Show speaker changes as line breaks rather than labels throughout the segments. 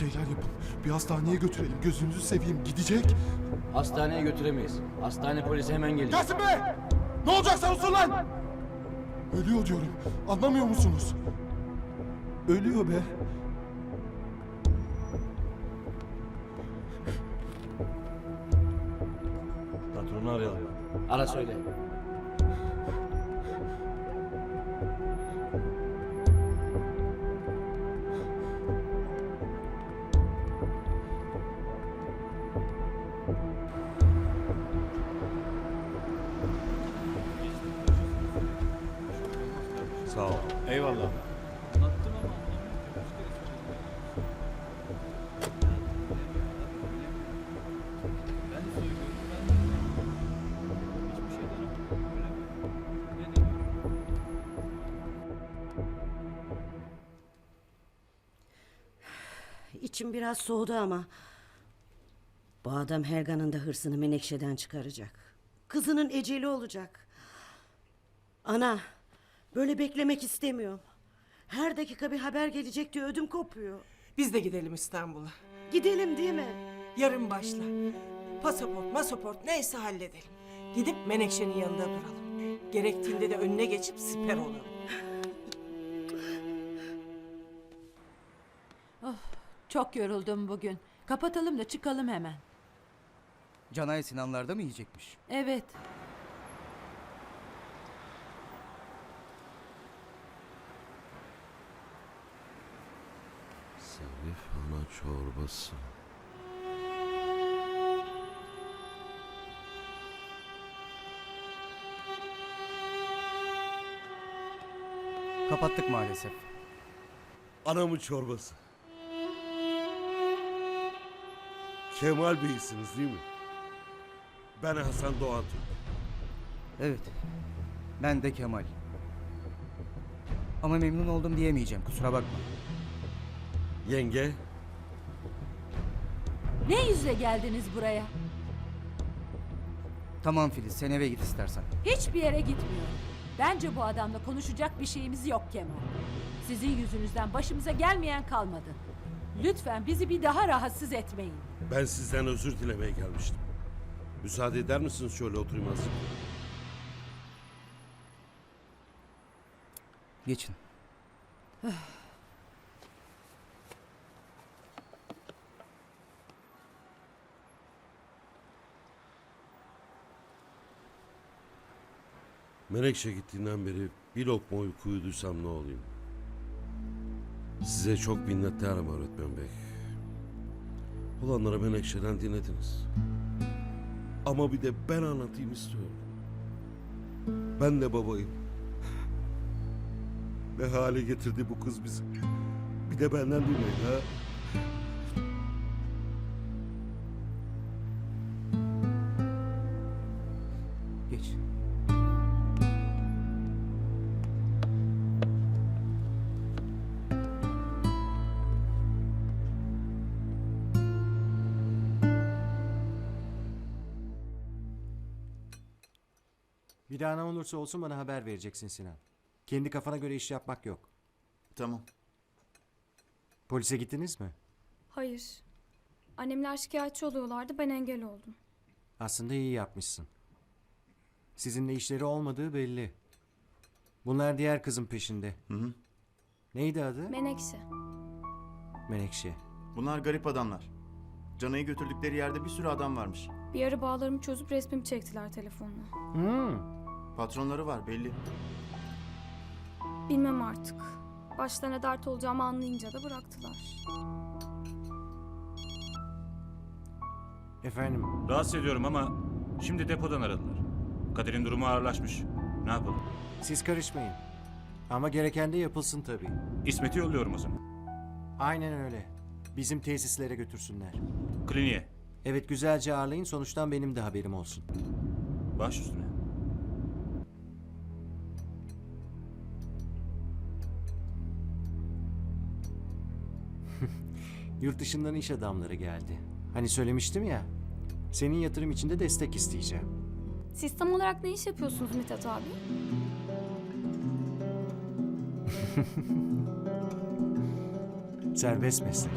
şeyler yapın. Bir hastaneye götürelim. Gözünüzü seveyim. Gidecek.
Hastaneye götüremeyiz. Hastane polisi hemen gelecek.
Yasin Bey! Ne olacaksa olsun lan! Ölüyor diyorum. Anlamıyor musunuz? Ölüyor be.
Patronu arayalım.
Ara söyle.
Eyvallah.
İçim biraz soğudu ama. Bu adam Helga'nın da hırsını Menekşe'den çıkaracak. Kızının eceli olacak. Ana, böyle beklemek istemiyorum. Her dakika bir haber gelecek diye ödüm kopuyor.
Biz de gidelim İstanbul'a.
Gidelim değil mi?
Yarın başla. Pasaport, masaport neyse halledelim. Gidip Menekşe'nin yanında duralım. Gerektiğinde de önüne geçip siper olalım.
Çok yoruldum bugün. Kapatalım da çıkalım hemen.
Canay Sinanlar'da mı yiyecekmiş?
Evet.
Zarif ana çorbası.
Kapattık maalesef.
Anamın çorbası. Kemal Bey'siniz değil mi? Ben Hasan Doğan Türk.
Evet. Ben de Kemal. Ama memnun oldum diyemeyeceğim kusura bakma.
Yenge,
Ne yüzle geldiniz buraya?
Tamam Filiz sen eve git istersen.
Hiçbir yere gitmiyorum. Bence bu adamla konuşacak bir şeyimiz yok Kemal. Sizin yüzünüzden başımıza gelmeyen kalmadı. Lütfen bizi bir daha rahatsız etmeyin.
ben sizden özür dilemeye gelmiştim. Müsaade eder misiniz şöyle oturayım azıcık?
Geçin.
Menekşe gittiğinden beri bir lokma uyku uyuduysam ne olayım? Size çok minnettarım öğretmen bey. Olanları Menekşe'den dinlediniz. Ama bir de ben anlatayım istiyorum. Ben de babayım. Ne hale getirdi bu kız bizi. Bir de benden dinleyin ha.
Bir daha ne olursa olsun bana haber vereceksin Sinan. Kendi kafana göre iş yapmak yok.
Tamam.
Polise gittiniz mi?
Hayır. Annemler şikayetçi oluyorlardı ben engel oldum.
Aslında iyi yapmışsın. Sizinle işleri olmadığı belli. Bunlar diğer kızın peşinde.
Hı hı.
Neydi adı?
Menekşe.
Menekşe.
Bunlar garip adamlar. Canayı götürdükleri yerde bir sürü adam varmış.
Bir ara bağlarımı çözüp resmimi çektiler telefonla.
Hmm.
Patronları var belli.
Bilmem artık. Başlarına dert olacağımı anlayınca da bıraktılar.
Efendim
Rahatsız ediyorum ama şimdi depodan aradılar. Kadir'in durumu ağırlaşmış. Ne yapalım?
siz karışmayın. Ama gereken de yapılsın tabii.
İsmet'i yolluyorum o zaman.
Aynen öyle. Bizim tesislere götürsünler.
Kliniğe.
Evet güzelce ağırlayın sonuçtan benim de haberim olsun.
Baş üstüne.
Yurt dışından iş adamları geldi. Hani söylemiştim ya. Senin yatırım için de destek isteyeceğim.
Siz tam olarak ne iş yapıyorsunuz Mithat abi?
Serbest meslek.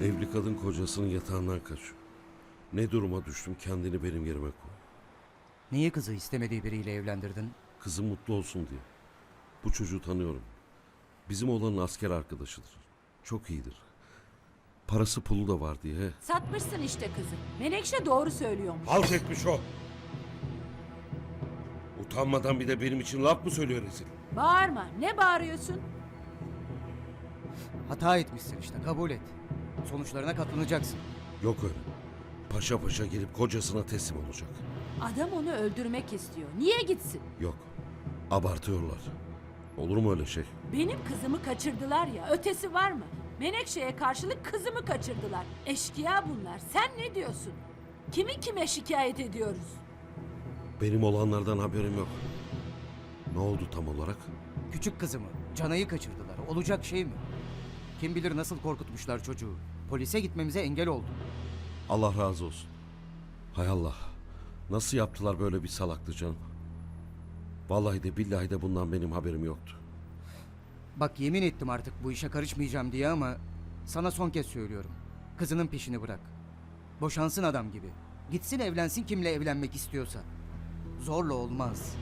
Evli kadın kocasının yatağından kaçıyor. Ne duruma düştüm kendini benim yerime koy.
Niye kızı istemediği biriyle evlendirdin?
Kızım mutlu olsun diye. Bu çocuğu tanıyorum. Bizim oğlanın asker arkadaşıdır. Çok iyidir. Parası pulu da var diye.
Satmışsın işte kızı. Menekşe doğru söylüyormuş.
Halt etmiş o. Utanmadan bir de benim için laf mı söylüyor rezil?
Bağırma. Ne bağırıyorsun?
Hata etmişsin işte kabul et. Sonuçlarına katlanacaksın.
Yok öyle. Paşa paşa gelip kocasına teslim olacak.
Adam onu öldürmek istiyor. Niye gitsin?
Yok. Abartıyorlar. Olur mu öyle şey?
Benim kızımı kaçırdılar ya. Ötesi var mı? Menekşe'ye karşılık kızımı kaçırdılar. Eşkıya bunlar. Sen ne diyorsun? Kimi kime şikayet ediyoruz?
Benim olanlardan haberim yok. Ne oldu tam olarak?
Küçük kızımı Canay'ı kaçırdılar. Olacak şey mi? Kim bilir nasıl korkutmuşlar çocuğu. Polise gitmemize engel oldu.
Allah razı olsun. Hay Allah. Nasıl yaptılar böyle bir salaktı canım? Vallahi de billahi de bundan benim haberim yoktu.
Bak yemin ettim artık bu işe karışmayacağım diye ama sana son kez söylüyorum. Kızının peşini bırak. Boşansın adam gibi. Gitsin evlensin kimle evlenmek istiyorsa. Zorla olmaz.